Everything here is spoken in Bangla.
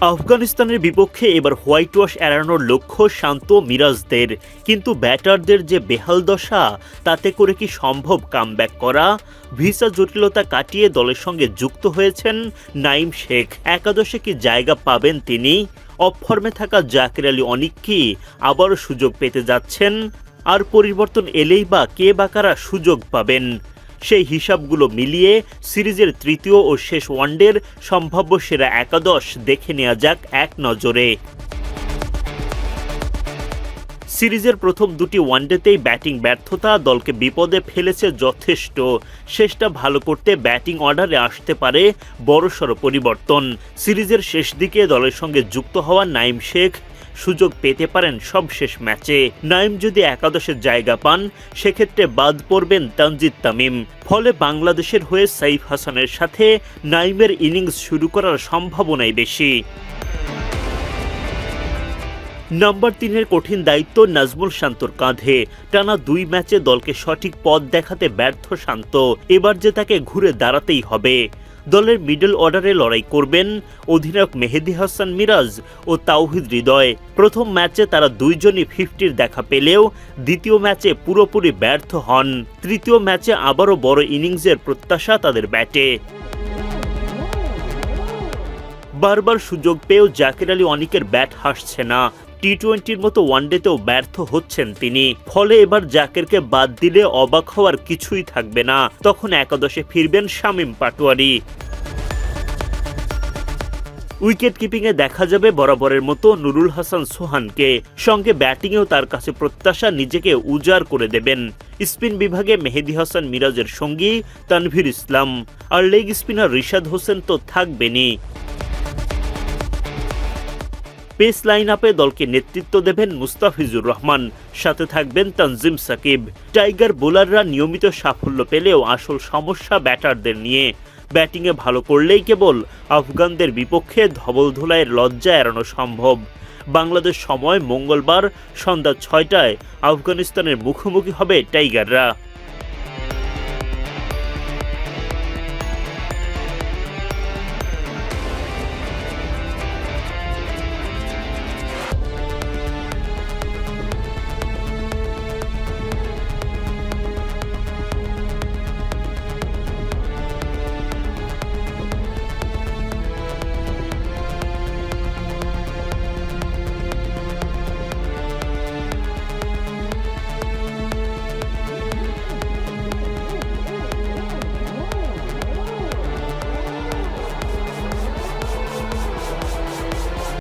আফগানিস্তানের বিপক্ষে এবার হোয়াইট ওয়াশ এড়ানোর লক্ষ্য শান্ত মিরাজদের। কিন্তু ব্যাটারদের যে বেহাল দশা, তাতে করে কি সম্ভব কামব্যাক করা? ভিসা জটিলতা কাটিয়ে দলের সঙ্গে যুক্ত হয়েছেন নাইম শেখ। একাদশে কি জায়গা পাবেন তিনি? অফর্মে থাকা জাকির আলী অনিক কি আবারও সুযোগ পেতে যাচ্ছেন? আর পরিবর্তন এলেই বা কে বা কারা সুযোগ পাবেন? সেই হিসাবগুলো মিলিয়ে সিরিজের তৃতীয় ও শেষ ওয়ানডের সম্ভাব্য সেরা একাদশ দেখে নেওয়া যাক এক নজরে। সিরিজের প্রথম দুটি ওয়ানডেতেই ব্যাটিং ব্যর্থতা দলকে বিপদে ফেলেছে যথেষ্ট। শেষটা ভালো করতে ব্যাটিং অর্ডারে আসতে পারে বড়সড় পরিবর্তন। সিরিজের শেষ দিকে দলের সঙ্গে যুক্ত হওয়া নাইম শেখ সুযোগ পেতে পারেন সবশেষ ম্যাচে। নাইম যদি একাদশের জায়গা পান, সেক্ষেত্রে বাদ পড়বেন তানজিদ তামিম। ফলে বাংলাদেশের হয়ে সাইফ হাসানের সাথে নাইমের ইনিংস শুরু করার সম্ভাবনাই বেশি। নাম্বার তিনের কঠিন দায়িত্ব নাজমুল শান্তর কাঁধে। টানা দুই ম্যাচে দলকে সঠিক পথ দেখাতে ব্যর্থ শান্ত। এবার যে তাকে ঘুরে দাঁড়াতেই হবে। দলের মিডল অর্ডারে লড়াই করবেন অধিনায়ক মেহেদি হাসান মিরাজ ও তাওহিদ হৃদয়। প্রথম ম্যাচে তারা দুইজনই ফিফটির দেখা পেলেও দ্বিতীয় ম্যাচে পুরোপুরি ব্যর্থ হন। তৃতীয় ম্যাচে আবারও বড় ইনিংসের প্রত্যাশা তাদের ব্যাটে। বারবার সুযোগ পেয়েও জাকির আলী অনিকের ব্যাট হাসছে না। টি টোয়েন্টির মতো ওয়ানডেতেও ব্যর্থ হচ্ছেন তিনি। ফলে এবার জাকেরকে বাদ দিলে অবাক হওয়ার কিছুই থাকবে না। তখন একাদশে ফিরবেন শামীম পাটোয়ারি। উইকেট কিপিংয়ে দেখা যাবে বরাবরের মতো নুরুল হাসান সোহানকে। সঙ্গে ব্যাটিংয়েও তার কাছে প্রত্যাশা নিজেকে উজাড় করে দেবেন। স্পিন বিভাগে মেহেদি হাসান মিরাজের সঙ্গী তানভীর ইসলাম। আর লেগ স্পিনার রিশাদ হোসেন তো থাকবেনই। পেস লাইন আপে দলকে নেতৃত্ব দেবেন মুস্তাফিজুর রহমান। সাথে থাকবেন তানজিম সাকিব। টাইগার বোলাররা নিয়মিত সাফল্য পেলেও আসল সমস্যা ব্যাটারদের নিয়ে। ব্যাটিংয়ে ভালো করলেই কেবল আফগানদের বিপক্ষে ধবল লজ্জা এড়ানো সম্ভব। বাংলাদেশ সময় মঙ্গলবার সন্ধ্যা ছয়টায় আফগানিস্তানের মুখোমুখি হবে টাইগাররা।